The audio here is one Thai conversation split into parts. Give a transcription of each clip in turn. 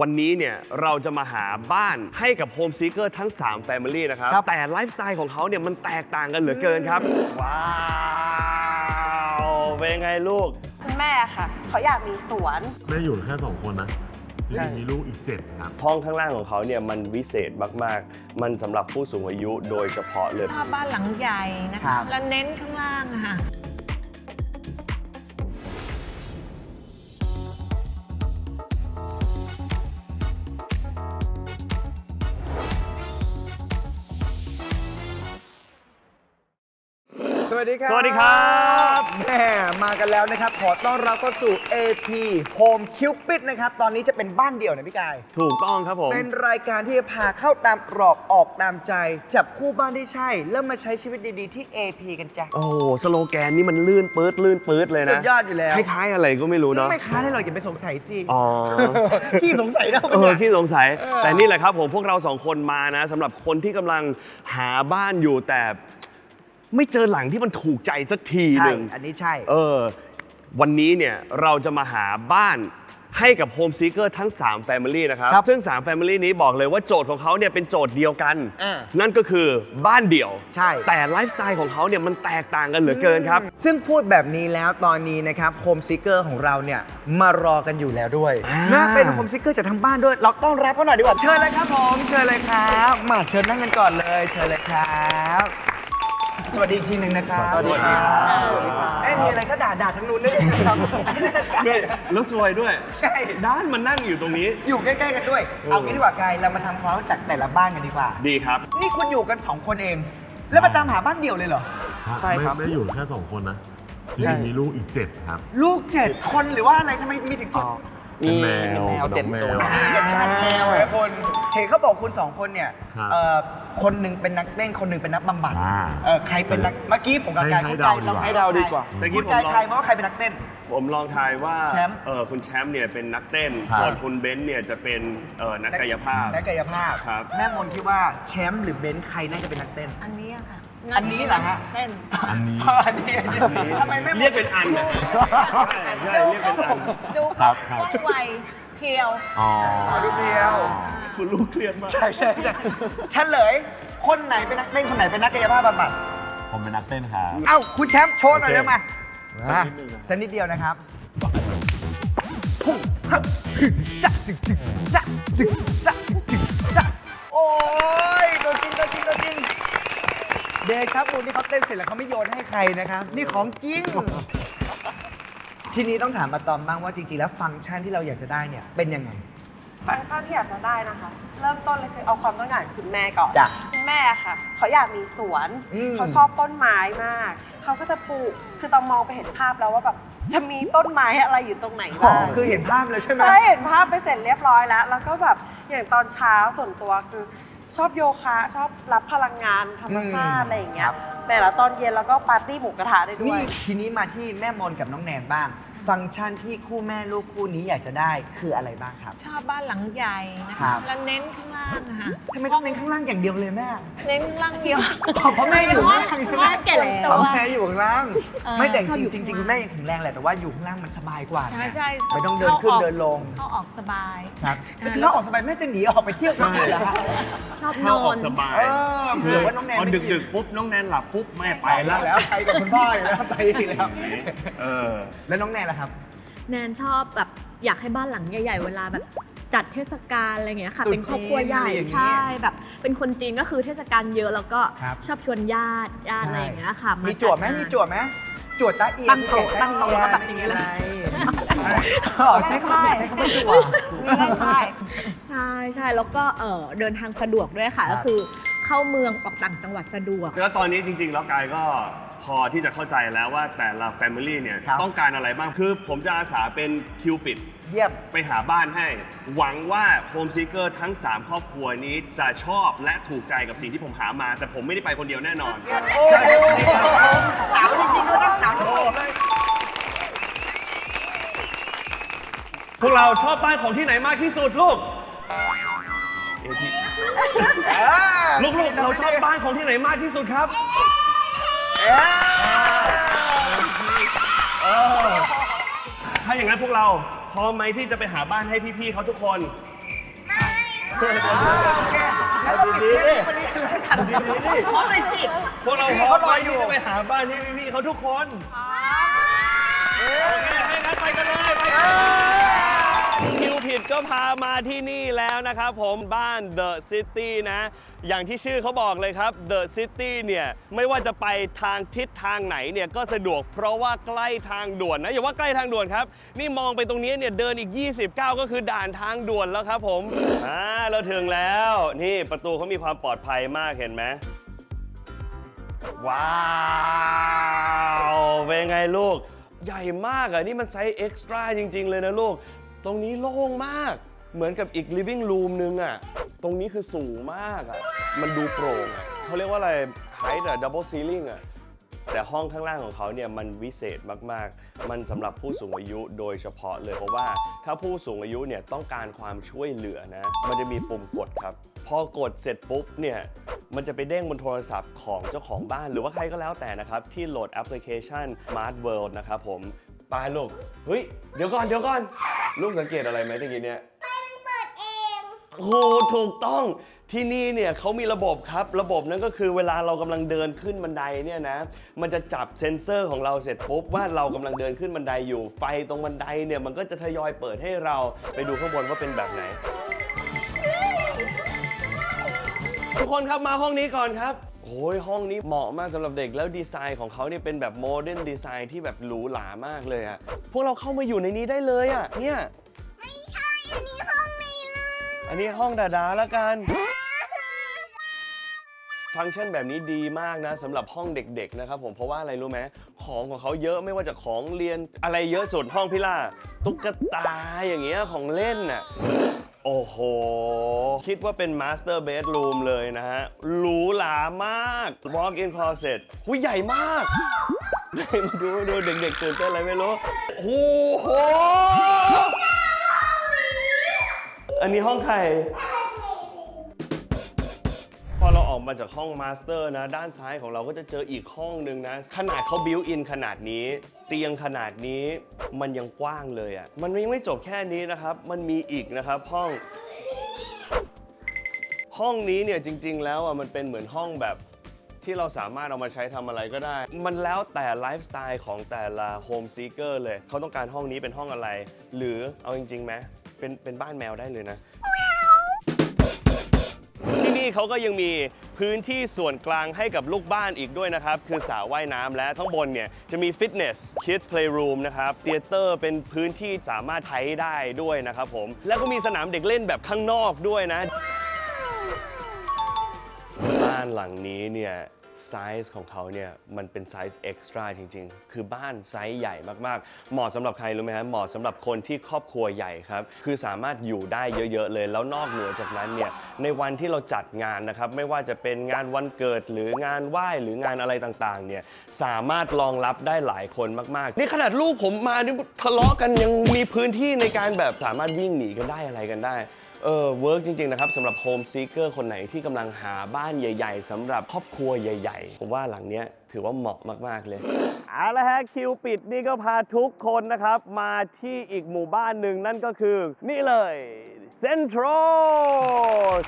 วันนี้เนี่ยเราจะมาหาบ้านให้กับโฮมซีเกอร์ทั้ง 3 Family นะครับ ครับ แต่ไลฟ์สไตล์ของเขาเนี่ยมันแตกต่างกันเหลือเกินครับ ว้าวเป็นไงลูก คุณแม่ค่ะ เขาอยากมีสวน แม่อยู่แค่สองคนนะจริงๆมีลูกอีกเจ็ดครับ ห้องข้างล่างของเขาเนี่ยมันวิเศษมาก ๆ มันสำหรับผู้สูงอายุโดยเฉพาะเลยชอบบ้านหลังใหญ่นะครัคะ บ แล้วเน้นข้างล่างอะค่ะ วัสดีครับสวัสดีครับแม่มากันแล้วนะครับ ขอต้อนรับเข้าสู่ AP Home Cupid นะครับ ตอนนี้จะเป็นบ้านเดี่ยวนะพี่กาย ถูกต้องครับผม เป็นรายการที่จะพาเข้าตามตรอกออกตามใจ จับคู่บ้านที่ใช่ แล้วมาใช้ชีวิตดีๆที่ AP กันจ้ะ โอ้โหสโลแกนนี่มันลื่นปื๊ดลื่นปื๊ดเลยนะสุดยอดอยู่แล้วคล้ายๆอะไรก็ไม่รู้เนาะไม่ค้าให้เราอย่าไปสงสัยสิอ๋อขี้สงสัยนะเออที่สงสัยเออแต่นี่แหละครับผมพวกเราสองคนมานะสำหรับคนที่กำลังหาบ้านอยู่แต่ ไม่เจอหลังที่มันถูกใจสักทีหใช่นึ่งอันนี้ใช่ เออ วันนี้เนี่ยเราจะมาหาบ้านให้กับโฮมซีเกอร์ทั้ง 3 Family นะครับ ครับซึ่ง 3 Family นี้บอกเลยว่าโจทย์ของเขาเนี่ยเป็นโจทย์เดียวกัน อ่านั่นก็คือบ้านเดี่ยว ใช่ แต่ไลฟ์สไตล์ของเขาเนี่ยมันแตกต่างกันเหลือเกินครับ ซึ่งพูดแบบนี้แล้วตอนนี้นะครับโฮมซิเกอร์ของเราเนี่ยมารอกันอยู่แล้วด้วยอ่าน่าเป็นโฮมซิเกอร์จากทั้งบ้านด้วย เราต้อนรับเขาหน่อยดีกว่าเชิญเลยครับผมเชิญเลยครับ มาเชิญนั่งกันก่อนเลย เชิญเลยครับ สวัสดีอีกทีหนึ่งนะครับสวัสดีครับสวัสดีครับเอ๊ะมีอะไรก็ด่าด่าทั้งนู้นได้เลยนะครับด้วยแล้วสวยด้วย ใช่ ด้านมันนั่งอยู่ตรงนี้ อยู่ใกล้ๆกันด้วย เอางี้ดีกว่ากายเรามาทำความรู้จักแต่ละบ้านกันดีกว่า ดีครับ นี่คุณอยู่กันสองคนเอง แล้วมาตามหาบ้านเดี่ยวเลยเหรอ ใช่ครับ ไม่ไม่อยู่แค่สองคนนะจใช่ริงๆมีลูกอีกเจ็ดครับ ลูกเจ็ดคนหรือว่าอะไรทำไมมีถึงเจ็ดเป็นแมวแมวเจ็ดน้องตัวแมวเจ็ดพันแมวเลยคนเห็นเขาบอกคุณสองคนเนี่ยครับ เอ่อ คนหนึ่งเป็นนักเต้นคนหนึ่งเป็นนักบำบัดอ่า เออใครเป็นนักเมื่อกี้ผมกับกายให้คุณให้กายเดาดีกว่า ให้เดาดีกว่าแต่กี้คุณผมกายลองทายมาว่าใครเป็นนักเต้น ผมลองทายว่าแชมป์ เออคุณแชมป์เนี่ยเป็นนักเต้น ครับ ส่วนคุณเบนซ์เนี่ยจะเป็นเออนักกายภาพ นักกายภาพครับ แม่มนคิดว่าแชมป์หรือเบนซ์ใครน่าจะเป็นนักเต้น อันนี้อะค่ะอันนี้เหรอฮะ เต้น อันนี้ อันนี้อันนี้ทำไมแม่มนเรียกเป็นอันอะใช่ใช่เรียกเป็นอัน ดูครัเขาบครับ ว่องไวเพียว อ๋อ ดูเดียว คุณลูกเครียดมาก ใช่ใช่ใช่เฉลย คนไหนเป็นนักเต้นคนไหนเป็นนักกายภาพบำบัดผมเป็นนักเต้นครับ เอ้าคุณแชมป์โชว์หน่อยโอเค ได้ไหมสักนิดนึงนะสักนิดเดียวนะครับจะจึกจึกจะจึกจะจึกจะโอ้ยตัวจริงตัวจริงตัวจริงเดชครับคุณนี่เขาเต้นเสร็จแล้วเขาไม่โยนให้ใครนะครับ นี่ของจริง ทีนี้ต้องถามมาตอมบ้างว่าจริงๆแล้วฟังก์ชันที่เราอยากจะได้เนี่ยเป็นยังไง ฟังก์ชันที่อยากจะได้นะคะ เริ่มต้นเลยคือเอาความต้องการของคุณแม่ก่อนจ้ะคุณแม่ค่ะ เขาอยากมีสวน อืม เขาชอบต้นไม้มาก เขาก็จะปลูกคือตอนมองไปเห็นภาพแล้วว่าแบบจะมีต้นไม้อะไรอยู่ตรงไหนอ๋อบ้าง คือเห็นภาพเลยใช่ไหม ใช่เห็นภาพไปเสร็จเรียบร้อยแล้ว แล้วก็แบบอย่างตอนเช้าส่วนตัวคือ ชอบโยคะ ชอบรับพลังงานธรรมชาติอะไรอย่างเงี้ครัยบ แต่ละตอนเย็นแล้วก็ปาร์ตี้หมูกระทะได้ด้วนี่ย ทีนี้มาที่แม่มนกับน้องแนนบ้าง ฟังก์ชันที่คู่แม่ลูกคู่นี้อยากจะได้คืออะไรบ้างครับ ชอบบ้านหลังใหญ่นะครัคะ บ แล้วเน้นข้างล่างอะค่ะทำไมต้องเน้นข้างล่างอย่างเดียวเลยแม่ เน้นล่างเดียวเพราะแม่อยู่ข้างล่าง เพราะแม่แก่แล้วเอาแม่อยู่ข้างล่าง เออไม่แต่ชอบจอยู่ริงๆจริงๆข้างล่าง คุณแม่ยังแข็งแรงแหละแต่ว่าอยู่ข้างล่างมันสบายกว่าใช่ไงใช่ไม่ต้องเดินขึ้นข้าออกเดินลงเข้าออกสบาย ครับอ่าถ้าออกสบายแม่จะหนีออกไปเที่ยวกันเลยเหรอฮะชอบนเข้าอออน กสบายเออเผื่อว่าน้องแนนพอไม่ดึกกินดึกๆปุ๊บน้องแนนหลับปุ๊บแม่ไปไปแล้แล้ววแล้วไปกับคุณพ่ออยู่แล้วไปอีกแล้ว เออ แล้วน้องแนนล่ะครับ แนนชอบแบบอยากให้บ้านหลังใหญ่ ๆ เวลาแบบจัดเทศกาลอะไรเงี้ยค่ะตรุษเป็นครอบครัวใหญ่จีนอะไรอย่างเงี้ยใช่แบบเป็นคนจีนก็คือเทศกาลเยอะแล้วก็ครับ ชอบชวนญาติญาติอะไรอย่างเงี้ยค่ะามีจวบไหมจัดงาน มีจวบไหมจวดตาเอียตั้งโต๊ะตั้งโต๊ะแล้วก็แบบอย่างเงี้ยเลย อ๋อใช้คำว่าใช้คำว่าจวบมีเล่นไพ่ใช่ใช่แล้วก็เออเดินทางสะดวกด้วยค่ะ ครับก็คือ เข้าเมืองออกต่างจังหวัดสะดวก แล้วตอนนี้จริงๆ แล้วกายก็พอที่จะเข้าใจแล้วว่าแต่ละ Family เนี่ยครับต้องการอะไรบ้าง คือผมจะอาสาเป็นคิวปิด เยี่ยม ไปหาบ้านให้ หวังว่าโฮมซีเกอร์ทั้ง 3 ครอบครัวนี้จะชอบและถูกใจกับสิ่งที่ผมหามา แต่ผมไม่ได้ไปคนเดียวแน่นอน โอ้โหสาวจริงๆด้วยนะสาวทั้งหมดเลย พวกเราชอบบ้านของที่ไหนมากที่สุดลูกเอที ลูกๆเราชอบบ้านของที่ไหนมากที่สุดครับเออถ้าอย่างนั้นพวกเราพร้อมไหมที่จะไปหาบ้านให้พี่ๆเขาทุกคนโอเคแล้วก็ปิดเทปวันนี้กันแล้วกันดีๆดิโอ้ยสิพวกเราพี่พร้อเขามรไปออยู่ที่จะไปหาบ้านที่พี่ๆเขาทุกคน โอเคให้งั้นไปกันเลยไปกันคิวผิ ดก็พามาที่นี่แล้วนะครับผมบ้าน The City นะ อย่างที่ชื่อเขาบอกเลยครับ The City เนี่ย ไม่ว่าจะไปทางทิศทางไหนเนี่ยก็สะดวกเพราะว่าใกล้ทางด่วนนะ อย่าว่าใกล้ทางด่วนครับ นี่มองไปตรงนี้เนี่ยเดินอีก 29 ก็คือด่านทางด่วนแล้วครับผมอ่าเราถึงแล้ว นี่ประตูเขามีความปลอดภัยมากเห็นไหมว้าวเป็นไงลูก ใหญ่มากอะ นี่มันไซส์เอ็กซ์ตร้าจริง ๆ เลยนะลูก ตรงนี้โล่งมาก เหมือนกับอีก living room นึงอะตรงนี้คือสูงมากอะมันดูโปร่งอะเขาเรียกว่าอะไร height อะ double ceiling อะแต่ห้องข้างล่างของเขาเนี่ยมันวิเศษมากๆ มันสำหรับผู้สูงอายุโดยเฉพาะเลยเพราะว่าถ้าผู้สูงอายุเนี่ยต้องการความช่วยเหลือนะ มันจะมีปุ่มกดครับ พอกดเสร็จปุ๊บเนี่ยมันจะไปเด้งบนโทรศัพท์ของเจ้าของบ้านหรือว่าใครก็แล้วแต่นะครับ ที่โหลดแอปพลิเคชัน Smart World นะครับผม ไปลูก เฮ้ย เดี๋ยวก่อนเดี๋ยวก่อน ลูกสังเกตอะไรไหมตะกี้เนี่ยโอ้โหถูกต้อง ที่นี่เนี่ยเขามีระบบครับ ระบบนั้นก็คือเวลาเรากำลังเดินขึ้นบันไดเนี่ยนะ มันจะจับเซ็นเซอร์ของเราเสร็จปุ๊บว่าเรากำลังเดินขึ้นบันไดอยู่ ไฟตรงบันไดเนี่ยมันก็จะทยอยเปิดให้เรา ไปดูข้างบนว่าเป็นแบบไหน ทุกคนครับมาห้องนี้ก่อนครับ โอ้ยห้องนี้เหมาะมากสำหรับเด็กแล้วดีไซน์ของเขาเนี่ยเป็นแบบโมเดิร์นดีไซน์ที่แบบหรูหรามากเลยอะพวกเราเข้ามาอยู่ในนี้ได้เลยอะเนี่ยไม่ใช่อันนี้ห้องในเลยอันนี้ห้องดาดาแล้วกันฟังก์ชันแบบนี้ดีมากนะสำหรับห้องเด็กๆนะครับผมเพราะว่าอะไรรู้ไหมของของเขาเยอะไม่ว่าจะของเรียนอะไรเยอะสุดห้องพี่ล่าตุ๊กตาอย่างเงี้ยของเล่นน่ะ โอ้โห คิดว่าเป็นมาสเตอร์เบดรูมเลยนะฮะ หรูหรามาก walk in closet หุยใหญ่มากมาดูดูเด็กๆตื่นเต้นอะไรไม่รู้ โอ้โห อันนี้ห้องใคร ออกมาจากห้องมาสเตอร์นะ ด้านซ้ายของเราก็จะเจออีกห้องหนึ่งนะ ขนาดเขาบิวอินขนาดนี้ เตียงขนาดนี้มันยังกว้างเลยอะ่ะ มันยังไม่จบแค่นี้นะครับ มันมีอีกนะครับห้องห้องนี้เนี่ยจริง ๆ แล้วอะมันเป็นเหมือนห้องแบบที่เราสามารถเอามาใช้ทำอะไรก็ได้ มันแล้วแต่ไลฟ์สไตล์ของแต่ละโฮมซีเกอร์เลย เขาต้องการห้องนี้เป็นห้องอะไร หรือเอาจริงๆไหมเป็นเป็นบ้านแมวได้เลยนะ เขาก็ยังมีพื้นที่ส่วนกลางให้กับลูกบ้านอีกด้วยนะครับ คือสระว่ายน้ำและทั้างบนเนี่ยจะมีฟิตเนส kids playroom นะครับเตียเตอร์เป็นพื้นที่สามารถใช้ได้ด้วยนะครับผม แล้วก็มีสนามเด็กเล่นแบบข้างนอกด้วยนะ บ้านหลังนี้เนี่ย ไซส์ของเขาเนี่ยมันเป็นไซส์เอ็กซ์ตร้าจริง ๆ คือบ้านไซส์ใหญ่มากๆ เหมาะสำหรับใครรู้ไหมครับเหมาะสำหรับคนที่ครอบครัวใหญ่ครับ คือสามารถอยู่ได้เยอะ ๆ เลย แล้วนอกเหนือจากนั้นเนี่ยในวันที่เราจัดงานนะครับ ไม่ว่าจะเป็นงานวันเกิดหรืองานไหว้หรืองานอะไรต่างๆเนี่ยสามารถรองรับได้หลายคนมากๆ นี่ขนาดลูกผมมานี่ทะเลาะกันยังมีพื้นที่ในการแบบสามารถวิ่งหนีกันได้อะไรกันได้ เออเวิร์กจริง ๆ นะครับสำหรับโฮมซีเกอร์คนไหนที่กำลังหาบ้านใหญ่ ๆสำหรับครอบครัวใหญ่ ๆ ผมว่าหลังเนี้ยถือว่าเหมาะมากๆเลย เอาละฮะคิวปิดนี่ก็พาทุกคนนะครับ มาที่อีกหมู่บ้านหนึ่งนั่นก็คือ นี่เลยเซ็นทรัล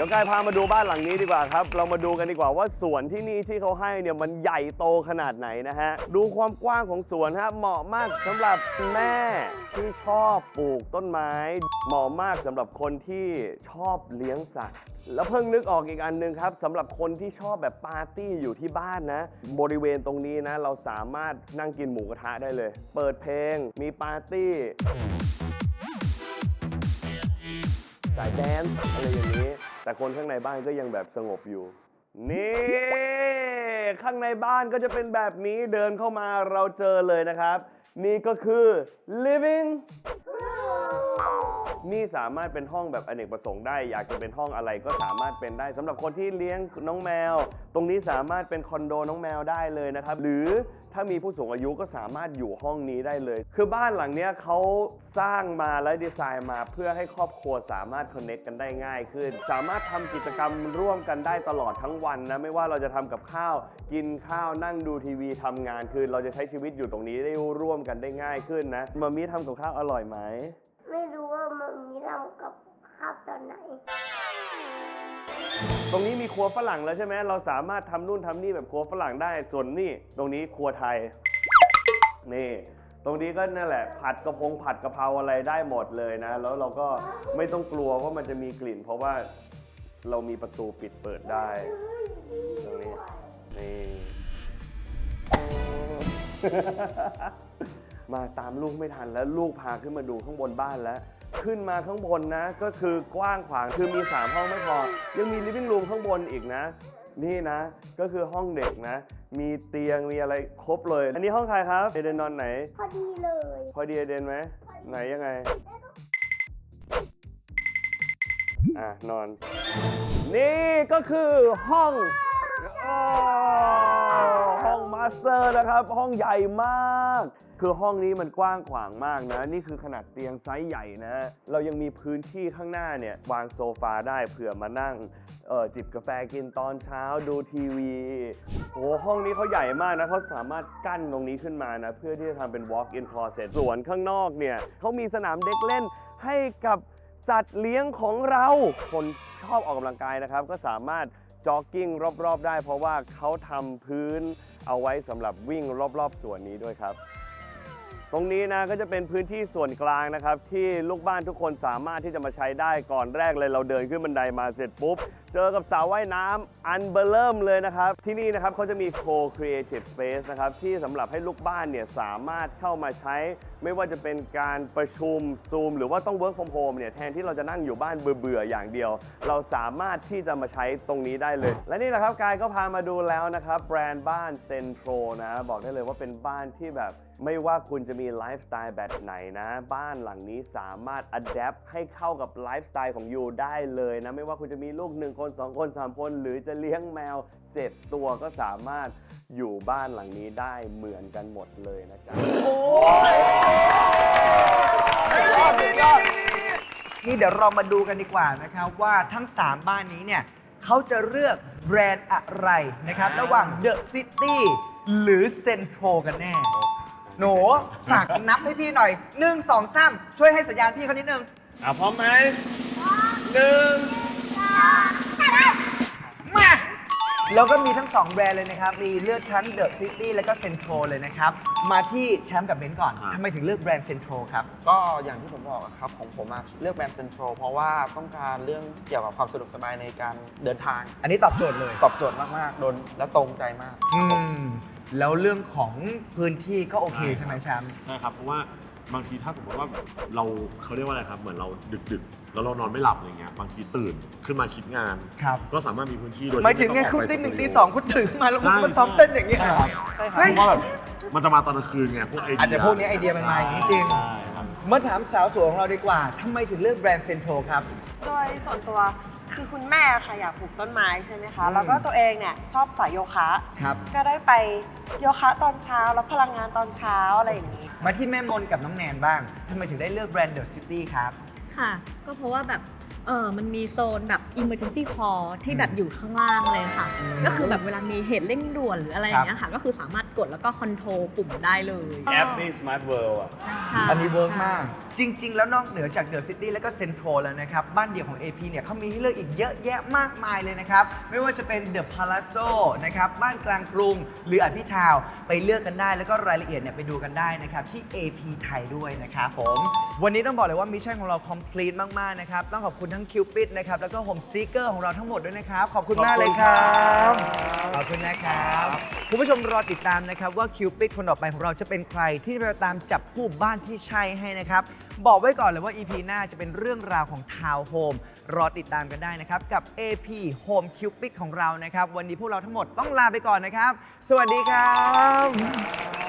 ดี๋ยวกายพามาดูบ้านหลังนี้ดีกว่าครับ เรามาดูกันดีกว่าว่าสวนที่นี่ที่เขาให้เนี่ยมันใหญ่โตขนาดไหนนะฮะ ดูความกว้างของสวนฮะเหมาะมากสำหรับแม่ที่ชอบปลูกต้นไม้ เหมาะมากสำหรับคนที่ชอบเลี้ยงสัตว์ แล้วเพิ่งนึกออกอีกอันหนึ่งครับสำหรับคนที่ชอบแบบปาร์ตี้อยู่ที่บ้านนะ บริเวณตรงนี้นะ เราสามารถนั่งกินหมูกระทะได้เลย เปิดเพลง มีปาร์ตี้สายแดนซ์อะไรอย่างนี้ แต่คนข้างในบ้านก็ยังแบบสงบอยู่ นี่ ข้างในบ้านก็จะเป็นแบบนี้เดินเข้ามาเราเจอเลยนะครับ นี่ก็คือ living นี่สามารถเป็นห้องแบบอเนกประสงค์ได้ อยากจะเป็นห้องอะไรก็สามารถเป็นได้สำหรับคนที่เลี้ยงน้องแมว ตรงนี้สามารถเป็นคอนโดน้องแมวได้เลยนะครับ หรือถ้ามีผู้สูงอายุก็สามารถอยู่ห้องนี้ได้เลย คือบ้านหลังนี้เขาสร้างมาและดีไซน์มาเพื่อให้ครอบครัวสามารถคอนเน c t กันได้ง่ายขึ้น สามารถทำกิจกรรมร่วมกันได้ตลอดทั้งวันนะ ไม่ว่าเราจะทำกับข้าว กินข้าวนั่งดูทีวีทำงาน คือเราจะใช้ชีวิตอยู่ตรงนี้ได้ร่วมกันได้ง่ายขึ้นนะมามีทำกับข้าวอร่อยไหม ไม่รู้ว่ามันมีทำกับขครับตอนไหน ตรงนี้มีครัวฝรั่งแล้วใช่ไหมเราสามารถทำนู่นทำนี่แบบครัวฝรั่งได้ ส่วนนี่ตรงนี้ครัวไทย นี่ ตรงนี้ก็นั่นแหละ ผัดกระพงผัดกะเพราอะไรได้หมดเลยนะ แล้วเราก็ไม่ต้องกลัวว่ามันจะมีกลิ่น เพราะว่าเรามีประตูปิดเปิดได้ ตรงนี้ นี่ มาตามลูกไม่ทันแล้วลูกพาขึ้นมาดูข้างบนบ้านแล้ว ขึ้นมาข้างบนนะ ก็คือกว้างขวางคือมี 3 ห้องไม่พอ ยังมี living room ข้างบนอีกนะ นี่นะ ก็คือห้องเด็กนะ มีเตียงมีอะไรครบเลย อันนี้ห้องใครครับเอเดนนอนไหน พอดีเลยพอดีเอเดนไหมไหนยังไง อะนอน นี่ก็คือห้องอ้าวห้อง มาสเตอร์นะครับ ห้องใหญ่มาก คือห้องนี้มันกว้างขวางมากนะ นี่คือขนาดเตียงไซส์ใหญ่นะ เรายังมีพื้นที่ข้างหน้าเนี่ย วางโซฟาได้เผื่อมานั่งเออจิบกาแฟกินตอนเช้าดูทีวีโอ้ห้องนี้เขาใหญ่มากนะเขาสามารถกั้นตรงนี้ขึ้นมานะ เพื่อที่จะทำเป็น walk in closet ส่วนข้างนอกเนี่ยเขามีสนามเด็กเล่นให้กับสัตว์เลี้ยงของเรา คนชอบออกกำลังกายนะครับ ก็สามารถ จ็อกกิ้งรอบๆ ได้ เพราะว่าเขาทำพื้นเอาไว้สำหรับวิ่งรอบๆ ส่วนนี้ด้วยครับ ตรงนี้นะก็จะเป็นพื้นที่ส่วนกลางนะครับ ที่ลูกบ้านทุกคนสามารถที่จะมาใช้ได้ก่อนแรกเลยเราเดินขึ้นบันไดมาเสร็จปุ๊บเจอกับสระว่ายน้ำอันเบอร์เริ่มเลยนะครับ ที่นี่นะครับเขาจะมี co-creative space นะครับ ที่สำหรับให้ลูกบ้านเนี่ยสามารถเข้ามาใช้ ไม่ว่าจะเป็นการประชุมซูมหรือว่าต้อง work from home เนี่ยแทนที่เราจะนั่งอยู่บ้านเบื่อๆอย่างเดียว เราสามารถที่จะมาใช้ตรงนี้ได้เลย และนี่แหละครับกายก็พามาดูแล้วนะครับแบรนด์บ้านเซนโทรนะบอกได้เลยว่าเป็นบ้านที่แบบไม่ว่าคุณจะมีไลฟ์สไตล์แบบไหนนะ บ้านหลังนี้สามารถอัดแอปให้เข้ากับไลฟ์สไตล์ของยูได้เลยนะ ไม่ว่าคุณจะมีลูก1คน2คน3คน หรือจะเลี้ยงแมว7ตัวก็สามารถอยู่บ้านหลังนี้ได้เหมือนกันหมดเลยนะจ๊ะยอดยอดนี่เดี๋ยวเรามาดูกันดีกว่านะครับว่าทั้ง 3 บ้านนี้เนี่ยเขาจะเลือกแบรนด์อะไรนะครับ ระหว่าง The City หรือ Centro กันแน่ หนูฝากนับให้พี่หน่อย 1 2 3 ช่วยให้สัญญาณพี่เขานิดนึง อะพร้อมไหมหนึ่งมา เราก็มีทั้ง 2 แบรนด์เลยนะครับ มีเลือกทั้ง The City แล้วก็ Centro เลยนะครับ มาที่แชมป์กับเบนซ์ก่อนครับทำไมถึงเลือกแบรนด์ Centro ครับ ก็อย่างที่ผมบอกอะครับของผมอะเลือกแบรนด์เซ็นทรัลเพราะว่าต้องการเรื่องเกี่ยวกับความสะดวกสบายในการเดินทาง อันนี้ตอบโจทย์เลยตอบโจทย์มากๆโดนและตรงใจมาก อืมแล้วเรื่องของพื้นที่ก็โอเคใช่ไหมแชมป์ใช่ครับเพราะว่า บางทีถ้าสมมติว่าเราเขาเรียกว่าอะไรครับเหมือนเราดึกๆแล้วเรานอนไม่หลับอะไรเงี้ยบางทีตื่นขึ้นมาคิดงาน ครับ ก็สามารถมีพื้นที่โดยหมายถึงที่ไงต้อคุณออกไปตีหนึ่งสตูตีดิโสองคุณตื่นมาแล้วคุณใช่มาซ้อมเต้นอย่างนี้ย ใช่คเพรับราะว่าแบบมันจะมาตอนกลางคืนไงพวกไอเดียอาจจะพวกนี้ไอเดียมันมาอย่างนี้จริง ใช่ครับ มาถามสาวสวยของเราดีกว่าทำไมถึงเลือกแบรนด์เซนโทรครับ โดยส่วนตัว คือคุณแม่ค่ะอยากปลูกต้นไม้ใช่ไหมคะอืมแล้วก็ตัวเองเนี่ยชอบสายโยคะ ครับ ก็ได้ไปโยคะตอนเช้าแล้วพลังงานตอนเช้าอะไรอย่างนี้ มาที่แม่มนกับน้องแนนบ้างทำไมถึงได้เลือกแบรนด์เดอะซิตี้ครับ ค่ะ ก็เพราะว่าแบบเออมันมีโซนแบบ emergency call ที่แบบอยู่ข้างล่างเลยค่ะ อืมก็คือแบบเวลามีเหตุเร่งด่วนหรืออะไรอย่างเงี้ยค่ะ ก็คือสามารถกดแล้วก็คอนโทรลปุ่มได้เลยแอปนี่ Smart World อะ ใช่อันนี้เวิร์กใช่มาก จริง ๆ แล้วนอกเหนือจากเดอะซิตี้แล้วก็เซ็นทรัลแล้วนะครับ บ้านเดี่ยวของ AP เนี่ยเขามีให้เลือกอีกเยอะแยะมากมายเลยนะครับ ไม่ว่าจะเป็นเดอะพา a าโซนะครับบ้านกลางกรุง หรืออภิทาวน์ไปเลือกกันได้แล้วก็รายละเอียดเนี่ยไปดูกันได้นะครับ ที่ AP ไทยด้วยนะครับผม วันนี้ต้องบอกเลยว่ามิชชั่นของเรา complete มาก ๆ นะครับ ต้องขอบคุณทั้ง Cupid นะครับแล้วก็ Home Seeker ของเราทั้งหมดด้วยนะครับ ขอบคุณมากเลยครับขอบคุณนะครับคุณผู้ชมรอติดตามนะครับว่าคิวปิดคนต่อไปของเราจะเป็นใครที่จะตามจับคู่บ้านที่ใช่ให้นะครับบอกไว้ก่อนเลยว่า EP หน้าจะเป็นเรื่องราวของทาวน์โฮมรอติดตามกันได้นะครับ กับ AP Home Cupid ของเรานะครับ วันนี้พวกเราทั้งหมดต้องลาไปก่อนนะครับ สวัสดีครับ